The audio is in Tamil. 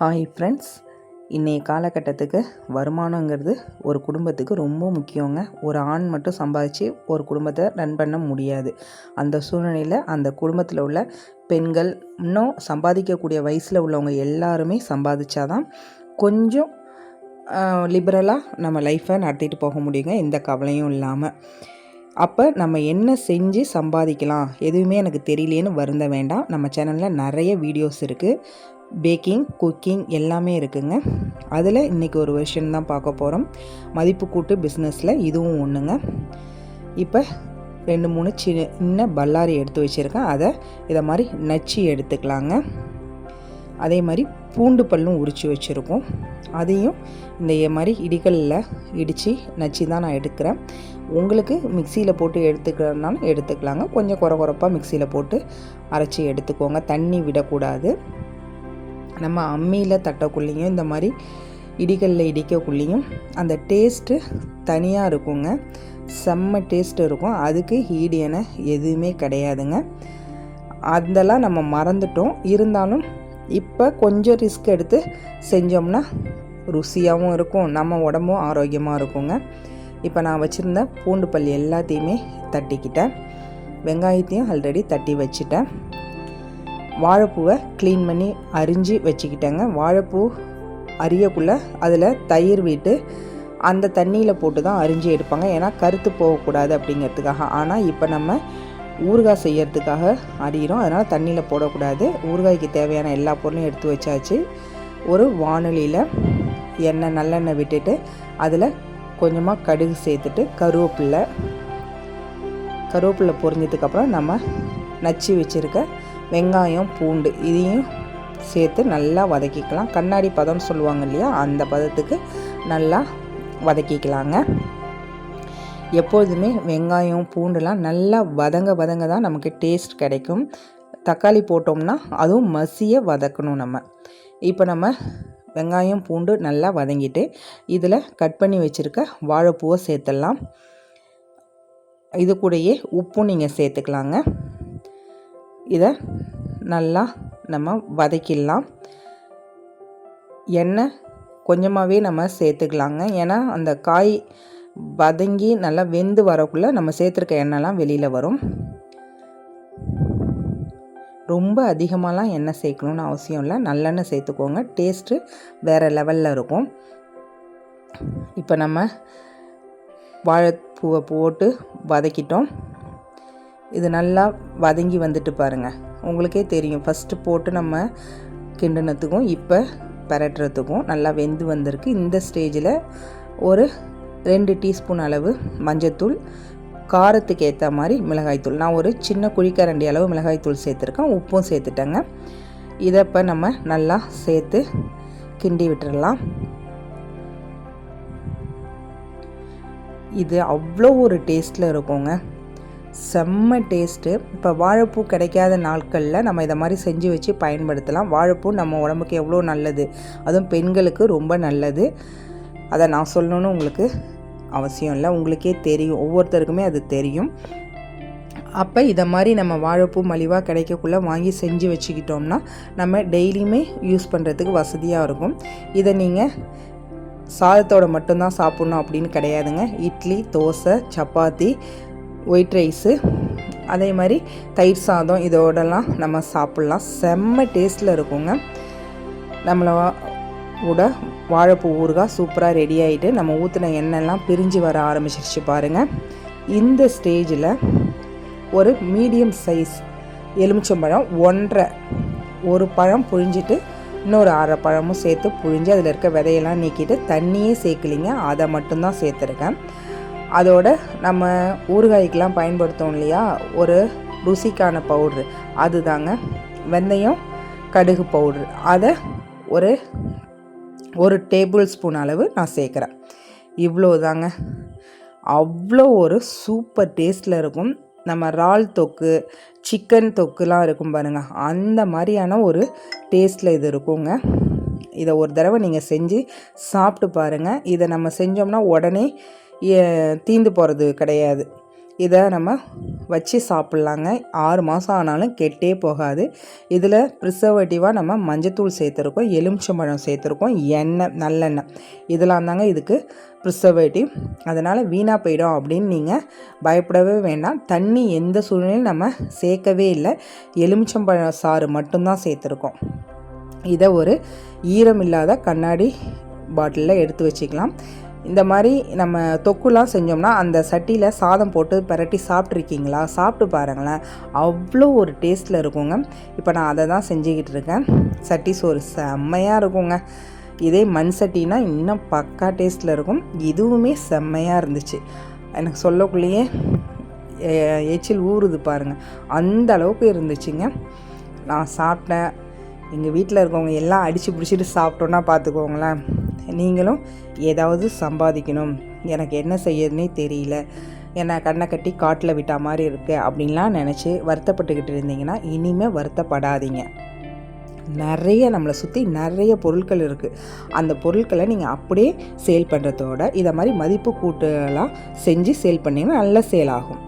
ஹாய் ஃப்ரெண்ட்ஸ் இன்றைய காலகட்டத்துக்கு வருமானங்கிறது ஒரு குடும்பத்துக்கு ரொம்ப முக்கியங்க. ஒரு ஆண் மட்டும் சம்பாதிச்சு ஒரு குடும்பத்தை ரன் பண்ண முடியாது. அந்த சூழ்நிலையில் அந்த குடும்பத்தில் உள்ள பெண்கள் இன்னும் சம்பாதிக்கக்கூடிய வயசில் உள்ளவங்க எல்லாருமே சம்பாதிச்சாதான் கொஞ்சம் லிபரலாக நம்ம லைஃப்பை நடத்திட்டு போக முடியுங்க. எந்த கவலையும் இல்லாமல் அப்போ நம்ம என்ன செஞ்சு சம்பாதிக்கலாம்? எதுவுமே எனக்கு தெரியலேன்னு வருந்த வேண்டாம். நம்ம சேனலில் நிறைய வீடியோஸ் இருக்குது பேக்கிங் குக்கிங் எல்லாமே இருக்குங்க. அதில் இன்றைக்கி ஒரு வெர்ஷன் தான் பார்க்க போகிறோம் மதிப்பு கூட்டு பிஸ்னஸில் இதுவும் ஒன்றுங்க இப்போ ரெண்டு மூணு சின்ன பல்லாரி எடுத்து வச்சுருக்கேன். அதை இதை மாதிரி நச்சு எடுத்துக்கலாங்க. அதே மாதிரி பூண்டு பல்லும் உரித்து வச்சுருக்கோம். அதையும் இந்த மாதிரி இடிகளில் இடித்து நச்சு தான் நான் எடுக்கிறேன். உங்களுக்கு மிக்சியில் போட்டு எடுத்துக்கிறதுனாலும் எடுத்துக்கலாங்க. கொஞ்சம் குறை குறைப்பாக மிக்சியில் போட்டு அரைச்சி எடுத்துக்கோங்க. தண்ணி விடக்கூடாது. நம்ம அம்மியில் தட்டக்குள்ளேயும் இந்த மாதிரி இடிகளில் இடிக்கக்குள்ளேயும் அந்த டேஸ்ட்டு தனியாக இருக்குங்க. செம்ம டேஸ்ட் இருக்கும். அதுக்கு ஈடியன எதுவுமே கிடையாதுங்க. அதெல்லாம் நம்ம மறந்துட்டோம். இருந்தாலும் இப்போ கொஞ்சம் ரிஸ்க் எடுத்து செஞ்சோம்னா ருசியாகவும் இருக்கும். நம்ம உடம்பும் ஆரோக்கியமாக இருக்குங்க. இப்போ நான் வச்சுருந்த பூண்டு பல் எல்லாத்தையுமே தட்டிக்கிட்டேன். வெங்காயத்தையும் ஆல்ரெடி தட்டி வச்சுட்டேன். வாழைப்பூவை க்ளீன் பண்ணி அரிஞ்சு வச்சுக்கிட்டேங்க. வாழைப்பூ அரியக்குள்ளே அதில் தயிர் விட்டு அந்த தண்ணியில் போட்டு தான் அரிஞ்சு எடுப்பாங்க. ஏன்னா கருத்து போகக்கூடாது அப்படிங்கிறதுக்காக. ஆனால் இப்போ நம்ம ஊறுகாய் செய்யறதுக்காக அறிகிறோம் அதனால் தண்ணியில் போடக்கூடாது. ஊறுகாய்க்கு தேவையான எல்லா பொருளையும் எடுத்து வச்சாச்சு. ஒரு வானொலியில் எண்ணெய் நல்லெண்ணெய் விட்டுட்டு அதில் கொஞ்சமாக கடுகு சேர்த்துட்டு கருவேப்பில்லை கருவேப்பில்லை பொரிஞ்சதுக்கப்புறம் நம்ம நச்சு வச்சுருக்க வெங்காயம் பூண்டு இதையும் சேர்த்து நல்லா வதக்கிக்கலாம். கண்ணாடி பதம்னு சொல்லுவாங்க இல்லையா? அந்த பதத்துக்கு நல்லா வதக்கிக்கலாங்க. எப்பொழுதுமே வெங்காயம் பூண்டுலாம் நல்லா வதங்க வதங்க தான் நமக்கு டேஸ்ட் கிடைக்கும். தக்காளி போட்டோம்னா அதுவும் மசிய வதக்கணும் நம்ம. இப்போ நம்ம வெங்காயம் பூண்டு நல்லா வதங்கிட்டு இதில் கட் பண்ணி வச்சுருக்க வாழைப்பூவை சேர்த்துடலாம். இது கூடயே உப்பும் நீங்கள் சேர்த்துக்கலாங்க. இதை நல்லா நம்ம வதக்கிடலாம். எண்ணெய் கொஞ்சமாகவே நம்ம சேர்த்துக்கலாங்க. ஏன்னா அந்த காய் வதங்கி நல்லா வெந்து வரக்குள்ளே நம்ம சேர்த்துருக்க எண்ணெய்லாம் வெளியில் வரும். ரொம்ப அதிகமாகலாம் எண்ணெய் சேர்க்கணுன்னு அவசியம் இல்லை. நல்லெண்ணெய் சேர்த்துக்கோங்க. டேஸ்ட்டு வேறு லெவலில் இருக்கும். இப்போ நம்ம வாழைப்பூவை போட்டு வதக்கிட்டோம். இது நல்லா வதங்கி வந்துட்டு பாருங்கள் உங்களுக்கே தெரியும். ஃபஸ்ட்டு போட்டு நம்ம கிண்டினத்துக்கும் இப்போ பரட்டுறதுக்கும் நல்லா வெந்து வந்திருக்கு. இந்த ஸ்டேஜில் ஒரு ரெண்டு டீஸ்பூன் அளவு மஞ்சத்தூள் காரத்துக்கு ஏற்ற மாதிரி மிளகாய்த்தூள் நான் ஒரு சின்ன குழிக்கரண்டி அளவு மிளகாய்த்தூள் சேர்த்துருக்கேன். உப்பும் சேர்த்துட்டேங்க. இதை இப்போ நம்ம நல்லா சேர்த்து கிண்டி விட்டுடலாம் இது அவ்வளோ ஒரு டேஸ்ட்டில் இருக்குங்க. செம்ம டேஸ்ட்டு இப்போ வாழைப்பூ கிடைக்காத நாட்களில் நம்ம இதை மாதிரி செஞ்சு வச்சு பயன்படுத்தலாம். வாழைப்பூ நம்ம உடம்புக்கு எவ்வளோ நல்லது? அதுவும் பெண்களுக்கு ரொம்ப நல்லது. அதை நான் சொல்லணுன்னு உங்களுக்கு அவசியம் இல்லை. உங்களுக்கே தெரியும். ஒவ்வொருத்தருக்குமே அது தெரியும். அப்போ இதை மாதிரி நம்ம வாழைப்பூ மலிவாக கிடைக்கக்குள்ளே வாங்கி செஞ்சு வச்சுக்கிட்டோம்னா நம்ம டெய்லியுமே யூஸ் பண்ணுறதுக்கு வசதியாக இருக்கும். இதை நீங்கள் சாதத்தோடு மட்டும்தான் சாப்பிட்ணும் அப்படின்னு கிடையாதுங்க. இட்லி தோசை சப்பாத்தி ஒயிட் ரைஸு அதே மாதிரி தயிர் சாதம் இதோடலாம் நம்ம சாப்பிட்லாம். செம்ம டேஸ்ட்டில் இருக்குங்க. நம்மளை கூட வாழைப்பூ ஊறுகாய் சூப்பராக ரெடி ஆகிட்டு நம்ம ஊற்றின எண்ணெய்லாம் பிரிஞ்சு வர ஆரம்பிச்சிருச்சு பாருங்கள் இந்த ஸ்டேஜில் ஒரு மீடியம் சைஸ் எலுமிச்சம்பழம் ஒன்றரை ஒரு பழம் புழிஞ்சிட்டு இன்னொரு அரை பழமும் சேர்த்து புழிஞ்சு அதில் இருக்க விதையெல்லாம் நீக்கிட்டு தண்ணியே சேர்க்கலிங்க. அதை மட்டும்தான் சேர்த்துருக்கேன். அதோட நம்ம ஊறுகாய்க்கெலாம் பயன்படுத்தோம் இல்லையா? ஒரு ருசிக்கான பவுட்ரு அது தாங்க வெந்தயம் கடுகு பவுட்ரு அதை ஒரு ஒரு டேபிள் ஸ்பூன் அளவு நான் சேர்க்குறேன். இவ்வளோ தாங்க அவ்வளோ ஒரு சூப்பர் டேஸ்ட்டில் இருக்கும். நம்ம இறால் தொக்கு சிக்கன் தொக்குலாம் இருக்கும் பாருங்கள் அந்த மாதிரியான ஒரு டேஸ்ட்டில் இது இருக்குங்க. இதை ஒரு தடவை நீங்கள் செஞ்சு சாப்பிட்டு பாருங்கள் இதை நம்ம செஞ்சோம்னா உடனே தீந்து போகிறது கிடையாது. இதை நம்ம வச்சு சாப்பிட்லாங்க. ஆறு மாதம் ஆனாலும் கெட்டே போகாது. இதில் ப்ரிசர்வேட்டிவாக நம்ம மஞ்சத்தூள் சேர்த்துருக்கோம் எலுமிச்சம்பழம் சேர்த்துருக்கோம் எண்ணெய் நல்லெண்ணெய். இதெல்லாம் தாங்க இதுக்கு ப்ரிசர்வேட்டிவ் அதனால் வீணாக போயிடும் அப்படின்னு நீங்கள் பயப்படவே வேண்டாம். தண்ணி எந்த சூழ்நிலையும் நம்ம சேர்க்கவே இல்லை. எலுமிச்சம்பழம் சாறு மட்டும்தான் சேர்த்துருக்கோம். இதை ஒரு ஈரம் இல்லாத கண்ணாடி பாட்டிலில் எடுத்து வச்சுக்கலாம். இந்த மாதிரி நம்ம தொக்குலாம் செஞ்சோம்னா அந்த சட்டியில் சாதம் போட்டு பரட்டி சாப்பிட்ருக்கீங்களா? சாப்பிட்டு பாருங்களேன். அவ்வளோ ஒரு டேஸ்ட்டில் இருக்குங்க. இப்போ நான் அதை தான் செஞ்சுக்கிட்டு இருக்கேன். சட்டி சோறு செம்மையாக இருக்குங்க. இதே மண் சட்டினா இன்னும் பக்கா டேஸ்ட்டில் இருக்கும். இதுவுமே செம்மையாக இருந்துச்சு. எனக்கு சொல்லக்குள்ளேயே எச்சில் ஊறுது பாருங்கள் அந்த அளவுக்கு இருந்துச்சுங்க. நான் சாப்பிட்டேன். எங்கள் வீட்டில் இருக்கவங்க எல்லாம் அடித்து பிடிச்சிட்டு சாப்பிட்டோன்னா பார்த்துக்கோங்களேன். நீங்களும் ஏதாவது சம்பாதிக்கணும். எனக்கு என்ன செய்யறதுனே தெரியல. என்னை கண்ணை கட்டி காட்டில் விட்டா மாதிரி இருக்குது அப்படின்லாம் நினச்சி வருத்தப்பட்டுக்கிட்டு இருந்தீங்கன்னா இனிமேல் வருத்தப்படாதீங்க. நிறைய நம்மளை சுற்றி நிறைய பொருட்கள் இருக்குது அந்த பொருட்களை நீங்கள் அப்படியே சேல் பண்ணுறதோட இதை மாதிரி மதிப்பு கூட்டலாம் செஞ்சு சேல் பண்ணிங்கன்னா நல்ல சேல் ஆகும்.